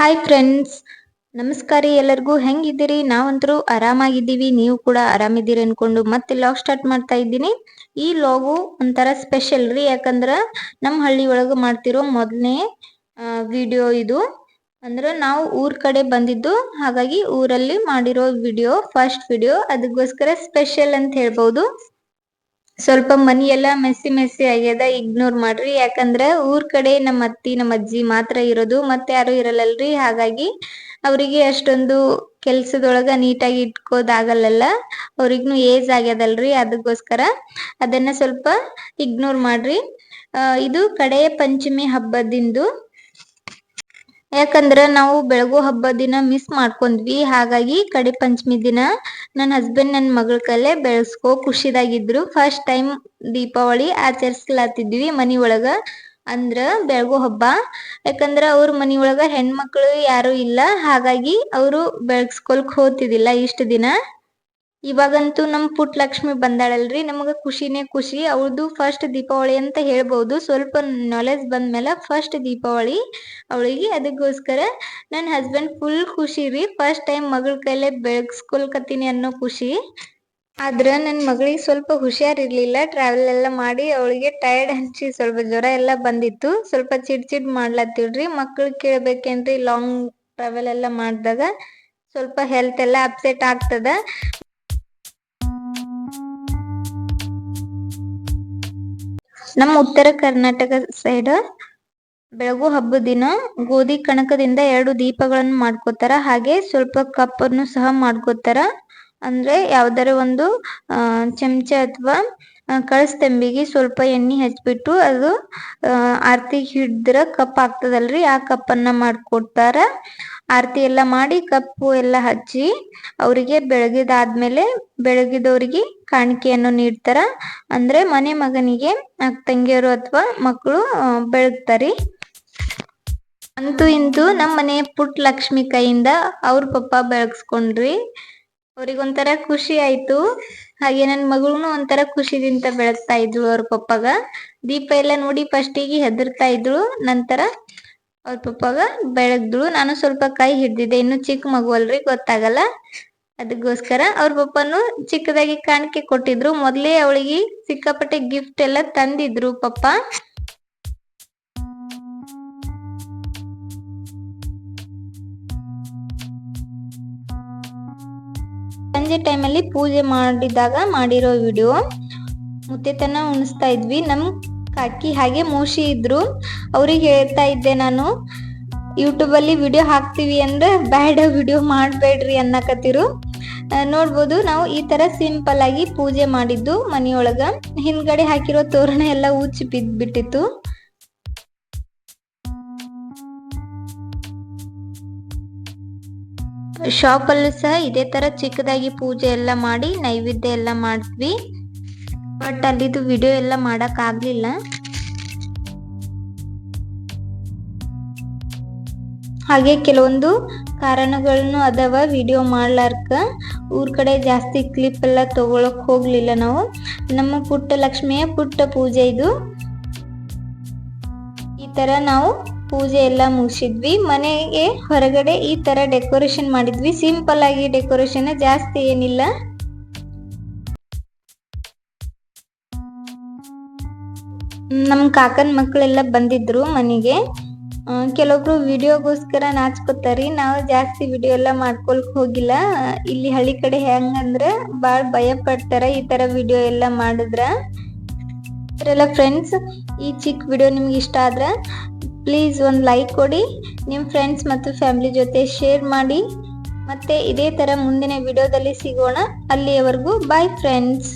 Hi friends ನಮಸ್ಕಾರ ಎಲ್ಲರಿಗೂ. ಹೆಂಗಿದ್ದೀರಿ? ನಾವಂತರೂ ಆರಾಮಾಗಿದ್ದೀವಿ. ನೀವು ಕೂಡ ಆರಾಮಿದ್ದೀರಿ ಅನ್ಕೊಂಡು ಮತ್ತೆ ಲಾಗ್ ಸ್ಟಾರ್ಟ್ ಮಾಡ್ತಾ ಇದ್ದೀನಿ. ಈ ಲಾಗು ಒಂಥರ ಸ್ಪೆಷಲ್ ರೀ. ಯಾಕಂದ್ರ ನಮ್ಮ ಹಳ್ಳಿ ಒಳಗೆ ಮಾಡ್ತಿರೋ ಮೊದಲನೇ ವಿಡಿಯೋ ಇದು. ಅಂದ್ರೆ ನಾವು ಊರ್ ಕಡೆ ಬಂದಿದ್ದು. ಹಾಗಾಗಿ ಊರಲ್ಲಿ ಮಾಡಿರೋ ವಿಡಿಯೋ ಫಸ್ಟ್ ವಿಡಿಯೋ ಅದಕ್ಕೋಸ್ಕರ ಸ್ಪೆಷಲ್ ಅಂತ ಹೇಳ್ಬೋದು. ಸ್ವಲ್ಪ ಮನಿ ಎಲ್ಲ ಮೆಸ್ಸಿ ಮೆಸ್ಸಿ ಆಗ್ಯದ ಇಗ್ನೋರ್ ಮಾಡ್ರಿ. ಯಾಕಂದ್ರ ಊರ್ ಕಡೆ ನಮ್ಮ ಅತ್ತಿ, ನಮ್ಮ ಅಜ್ಜಿ ಮಾತ್ರ ಇರೋದು, ಮತ್ತೆ ಯಾರು ಇರಲ್ಲಲ್ರಿ. ಹಾಗಾಗಿ ಅವರಿಗೆ ಅಷ್ಟೊಂದು ಕೆಲ್ಸದೊಳಗ ನೀಟಾಗಿ ಇಟ್ಕೋದಾಗಲ್ಲಲ್ಲ, ಅವ್ರಿಗ್ನು ಏಜ್ ಆಗ್ಯದಲ್ರಿ ಅದಕ್ಕೋಸ್ಕರ ಅದನ್ನ ಸ್ವಲ್ಪ ಇಗ್ನೋರ್ ಮಾಡ್ರಿ. ಇದು ಕಡೆಯ ಪಂಚಮಿ ಹಬ್ಬದಿಂದು. ಯಾಕಂದ್ರ ನಾವು ಬೆಳಗು ಹಬ್ಬ ದಿನ ಮಿಸ್ ಮಾಡ್ಕೊಂಡ್ವಿ. ಹಾಗಾಗಿ ಕಡೆ ಪಂಚಮಿ ದಿನ ನನ್ನ ಹಸ್ಬೆಂಡ್ ನನ್ನ ಮಗಳ ಬೆಳಸ್ಕೋ ಬೆಳೆಸ್ಕೋ ಖುಷಿದಾಗಿದ್ರು. ಫಸ್ಟ್ ಟೈಮ್ ದೀಪಾವಳಿ ಆಚರಿಸ್ಲಾತಿದ್ವಿ ಮನಿ ಒಳಗ ಅಂದ್ರ ಬೆಳಗು ಹಬ್ಬ. ಯಾಕಂದ್ರ ಅವ್ರ ಮನಿ ಒಳಗ ಹೆಣ್ಮಕ್ಳು ಯಾರು ಇಲ್ಲ. ಹಾಗಾಗಿ ಅವರು ಬೆಳಗ್ಸ್ಕೊಲ್ಕ್ ಹೋತಿದಿಲ್ಲ ಇಷ್ಟ ದಿನ. ಇವಾಗಂತೂ ನಮ್ ಪುಟ್ ಲಕ್ಷ್ಮಿ ಬಂದಾಳಲ್ರಿ, ನಮಗ ಖುಷಿನೇ ಖುಷಿ. ಅವಳದು ಫಸ್ಟ್ ದೀಪಾವಳಿ ಅಂತ ಹೇಳ್ಬಹುದು ಸ್ವಲ್ಪ ನಾಲೆಜ್ ಬಂದ್ಮೇಲೆ ಫಸ್ಟ್ ದೀಪಾವಳಿ ಅವಳಿಗೆ ಅದಕ್ಕೋಸ್ಕರ ನನ್ನ ಹಸ್ಬೆಂಡ್ ಫುಲ್ ಖುಷಿ ರೀ. ಫಸ್ಟ್ ಟೈಮ್ ಮಗಳ ಕೈಲೇ ಬೆಳಗ್ಸ್ಕೊಲ್ಕತ್ತೀನಿ ಅನ್ನೋ ಖುಷಿ. ಆದ್ರ ನನ್ನ ಮಗಳಿಗೆ ಸ್ವಲ್ಪ ಹುಷಾರಿರ್ಲಿಲ್ಲ ಟ್ರಾವೆಲ್ ಎಲ್ಲ ಮಾಡಿ ಅವಳಿಗೆ ಟೈರ್ಡ್ ಹಂಚಿ ಸ್ವಲ್ಪ ಜ್ವರ ಎಲ್ಲ ಬಂದಿತ್ತು. ಸ್ವಲ್ಪ ಚಿಡ್ ಚಿಡ್ ಮಾಡ್ಲತ್ತಿಳ್ರಿ. ಮಕ್ಳು ಕೇಳ್ಬೇಕೇನ್ರಿ ಲಾಂಗ್ ಟ್ರಾವೆಲ್ ಎಲ್ಲ ಮಾಡಿದಾಗ ಸ್ವಲ್ಪ ಹೆಲ್ತ್ ಎಲ್ಲ ಅಪ್ಸೆಟ್ ಆಗ್ತದ. ನಮ್ಮ ಉತ್ತರ ಕರ್ನಾಟಕ ಸೈಡ್ ಬೆಳಗು ಹಬ್ಬ ದಿನ ಗೋಧಿ ಕಣಕದಿಂದ ಎರಡು ದೀಪಗಳನ್ನು ಮಾಡ್ಕೋತಾರ. ಹಾಗೆ ಸ್ವಲ್ಪ ಕಪ್ಪನ್ನು ಸಹ ಮಾಡ್ಕೋತಾರ. ಅಂದ್ರೆ ಯಾವ್ದಾರ ಒಂದು ಚಮಚ ಅಥವಾ ಕಳಸ್ತಂಬಿಗೆ ಸ್ವಲ್ಪ ಎಣ್ಣೆ ಹಚ್ಚಿಬಿಟ್ಟು ಅದು ಆರ್ತಿ ಹಿಡ್ದ್ರ ಕಪ್ ಆಗ್ತದಲ್ರಿ ಆ ಕಪ್ಪನ್ನ ಮಾಡ್ಕೊಡ್ತಾರ. ಆರತಿ ಎಲ್ಲ ಮಾಡಿ ಕಪ್ಪು ಎಲ್ಲ ಹಚ್ಚಿ ಅವರಿಗೆ ಬೆಳಗಿದಾದ್ಮೇಲೆ ಬೆಳಗಿದವ್ರಿಗೆ ಕಾಣಿಕೆಯನ್ನು ನೀಡ್ತಾರ. ಅಂದ್ರೆ ಮನೆ ಮಗನಿಗೆ ತಂಗಿಯರು ಅಥವಾ ಮಕ್ಕಳು ಬೆಳಗ್ತಾರಿ. ಅಂತೂ ಇಂತೂ ನಮ್ಮ ಮನೆ ಪುಟ್ ಲಕ್ಷ್ಮಿ ಕೈಯಿಂದ ಅವ್ರ ಪಪ್ಪ ಬೆಳಗ್ಸ್ಕೊಂಡ್ರಿ ಅವ್ರಿಗೊಂಥರ ಖುಷಿ ಆಯ್ತು. ಹಾಗೆ ನನ್ನ ಮಗಳು ಒಂಥರ ಖುಷಿದಿಂದ ಬೆಳಗ್ತಾ ಇದ್ಳು ಅವ್ರ ಪಪ್ಪಗ. ದೀಪ ಎಲ್ಲ ನೋಡಿ ಫಸ್ಟಿಗೆ ಹೆದರ್ತಾ ಇದ್ರು ನಂತರ ಅವ್ರ ಪಪ್ಪಾಗ ಬೆಳಗ್ದಳು ನಾನು ಸ್ವಲ್ಪ ಕೈ ಹಿಡ್ದಿದ್ದೆ. ಇನ್ನು ಚಿಕ್ಕ ಮಗು ಅಲ್ರಿ, ಗೊತ್ತಾಗಲ್ಲ. ಅದಕ್ಕೋಸ್ಕರ ಅವ್ರ ಪಪ್ಪನು ಚಿಕ್ಕದಾಗಿ ಕಾಣಿಕೆ ಕೊಟ್ಟಿದ್ರು. ಮೊದ್ಲೇ ಅವಳಿಗೆ ಸಿಕ್ಕಾಪಟ್ಟೆ ಗಿಫ್ಟ್ ಎಲ್ಲ ತಂದಿದ್ರು ಪಪ್ಪ. ಸಂಜೆ ಟೈಮಲ್ಲಿ ಪೂಜೆ ಮಾಡಿದಾಗ ಮಾಡಿರೋ ವಿಡಿಯೋ ಮುತ್ತೆತನ ಉಣಿಸ್ತಾ ಇದ್ವಿ. ನಮ್ ಕಾಕಿ ಹಾಗೆ ಮೂಷಿ ಇದ್ರು. ಅವ್ರಿಗೆ ಹೇಳ್ತಾ ಇದ್ದೆ ನಾನು ಯೂಟ್ಯೂಬಲ್ಲಿ ವಿಡಿಯೋ ಹಾಕ್ತಿವಿ ಅಂದ್ರೆ ಬ್ಯಾಡ ವಿಡಿಯೋ ಮಾಡಬೇಡ್ರಿ ಅನ್ನಕತ್ತಿರು. ನೋಡ್ಬೋದು ನಾವು ಈ ತರ ಸಿಂಪಲ್ ಆಗಿ ಪೂಜೆ ಮಾಡಿದ್ದು ಮನೆಯೊಳಗ. ಹಿಂದ್ಗಡೆ ಹಾಕಿರೋ ತೋರಣ ಎಲ್ಲ ಉಚ್ಚಿ ಬಿದ್ಬಿಟ್ಟಿತ್ತು ಶಾಪಲ್ಲೂ ಸಹ ಇದೇ ತರ ಚಿಕ್ಕದಾಗಿ ಪೂಜೆ ಎಲ್ಲ ಮಾಡಿ ನೈವೇದ್ಯ ಎಲ್ಲ ಮಾಡಿದ್ವಿ ಬಟ್ ಅಲ್ಲಿದು ವಿಡಿಯೋ ಎಲ್ಲ ಮಾಡಕ್ ಆಗ್ಲಿಲ್ಲ. ಹಾಗೆ ಕೆಲವೊಂದು ಕಾರಣಗಳನ್ನು ಅದಾವ ವಿಡಿಯೋ ಮಾಡ್ಲಾರ್ಕ. ಊರ್ ಕಡೆ ಜಾಸ್ತಿ ಕ್ಲಿಪ್ ಎಲ್ಲ ತಗೊಳಕ್ ಹೋಗ್ಲಿಲ್ಲ ನಾವು. ನಮ್ಮ ಪುಟ್ಟ ಲಕ್ಷ್ಮಿಯ ಪುಟ್ಟ ಪೂಜೆ ಇದು. ಈ ತರ ನಾವು ಪೂಜೆ ಎಲ್ಲ ಮುಗಿಸಿದ್ವಿ. ಮನೆಗೆ ಹೊರಗಡೆ ಈ ತರ ಡೆಕೋರೇಷನ್ ಮಾಡಿದ್ವಿ. ಸಿಂಪಲ್ ಆಗಿ ಡೆಕೋರೇಷನ್ ಜಾಸ್ತಿ ಏನಿಲ್ಲ. ನಮ್ ಕಾಕನ್ ಮಕ್ಕಳೆಲ್ಲ ಬಂದಿದ್ರು ಮನೆಗೆ. ಕೆಲವೊಬ್ರು ವಿಡಿಯೋಗೋಸ್ಕರ ನಾಚ್ಕೋತಾರಿ. ನಾವು ಜಾಸ್ತಿ ವಿಡಿಯೋ ಎಲ್ಲ ಮಾಡ್ಕೊಳಕ್ ಹೋಗಿಲ್ಲ. ಇಲ್ಲಿ ಹಳ್ಳಿ ಕಡೆ ಹೆಂಗಂದ್ರ ಬಾಳ್ ಭಯ ಪಡ್ತಾರ ಈ ತರ ವಿಡಿಯೋ ಎಲ್ಲ ಮಾಡಿದ್ರ. ಫ್ರೆಂಡ್ಸ್ ಈ ಚಿಕ್ಕ ವಿಡಿಯೋ ನಿಮ್ಗೆ ಇಷ್ಟ ಆದ್ರೆ ಪ್ಲೀಸ್ ಒಂದು ಲೈಕ್ ಕೊಡಿ. ನಿಮ್ಮ ಫ್ರೆಂಡ್ಸ್ ಮತ್ತು ಫ್ಯಾಮಿಲಿ ಜೊತೆ ಶೇರ್ ಮಾಡಿ. ಮತ್ತೆ ಇದೇ ತರ ಮುಂದಿನ ವಿಡಿಯೋದಲ್ಲಿ ಸಿಗೋಣ. ಅಲ್ಲಿಯವರೆಗೂ ಬಾಯ್ ಫ್ರೆಂಡ್ಸ್